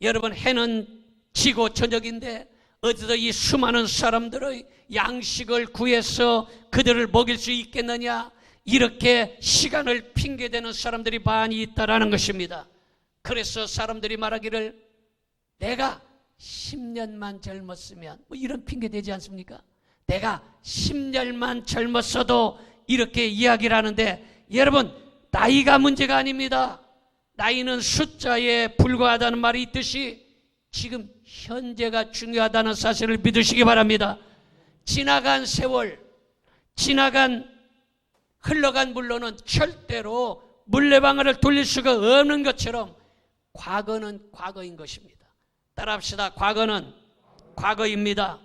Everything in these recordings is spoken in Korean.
여러분 해는 지고 저녁인데 어디서 이 수많은 사람들의 양식을 구해서 그들을 먹일 수 있겠느냐 이렇게 시간을 핑계대는 사람들이 많이 있다라는 것입니다. 그래서 사람들이 말하기를 내가 10년만 젊었으면 뭐 이런 핑계 되지 않습니까? 내가 10년만 젊었어도 이렇게 이야기를 하는데 여러분 나이가 문제가 아닙니다. 나이는 숫자에 불과하다는 말이 있듯이 지금 현재가 중요하다는 사실을 믿으시기 바랍니다. 지나간 세월, 지나간 흘러간 물로는 절대로 물레방아를 돌릴 수가 없는 것처럼 과거는 과거인 것입니다. 따라합시다. 과거는 과거입니다.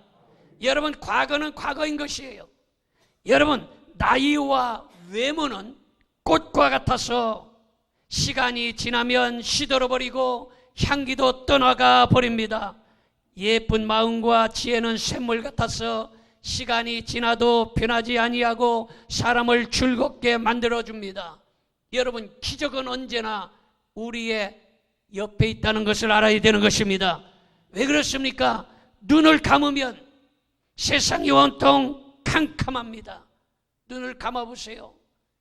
여러분, 과거는 과거인 것이에요. 여러분, 나이와 외모는 꽃과 같아서 시간이 지나면 시들어버리고 향기도 떠나가 버립니다. 예쁜 마음과 지혜는 샘물 같아서 시간이 지나도 변하지 아니하고 사람을 즐겁게 만들어 줍니다. 여러분 기적은 언제나 우리의 옆에 있다는 것을 알아야 되는 것입니다. 왜 그렇습니까? 눈을 감으면 세상이 온통 캄캄합니다. 눈을 감아 보세요.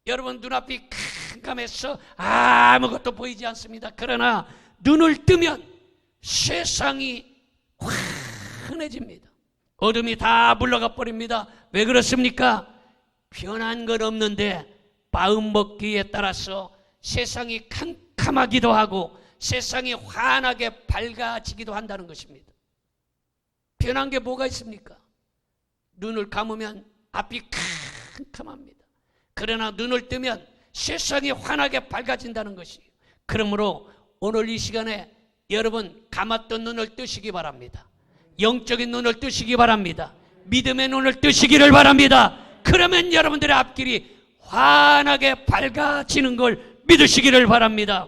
여러분 눈앞이 캄 캄해서 아무것도 보이지 않습니다. 그러나 눈을 뜨면 세상이 환해집니다. 어둠이 다 물러가 버립니다. 왜 그렇습니까? 변한 건 없는데 마음 먹기에 따라서 세상이 캄캄하기도 하고 세상이 환하게 밝아지기도 한다는 것입니다. 변한 게 뭐가 있습니까? 눈을 감으면 앞이 캄캄합니다. 그러나 눈을 뜨면 세상이 환하게 밝아진다는 것이에요. 그러므로 오늘 이 시간에 여러분 감았던 눈을 뜨시기 바랍니다. 영적인 눈을 뜨시기 바랍니다. 믿음의 눈을 뜨시기를 바랍니다. 그러면 여러분들의 앞길이 환하게 밝아지는 걸 믿으시기를 바랍니다.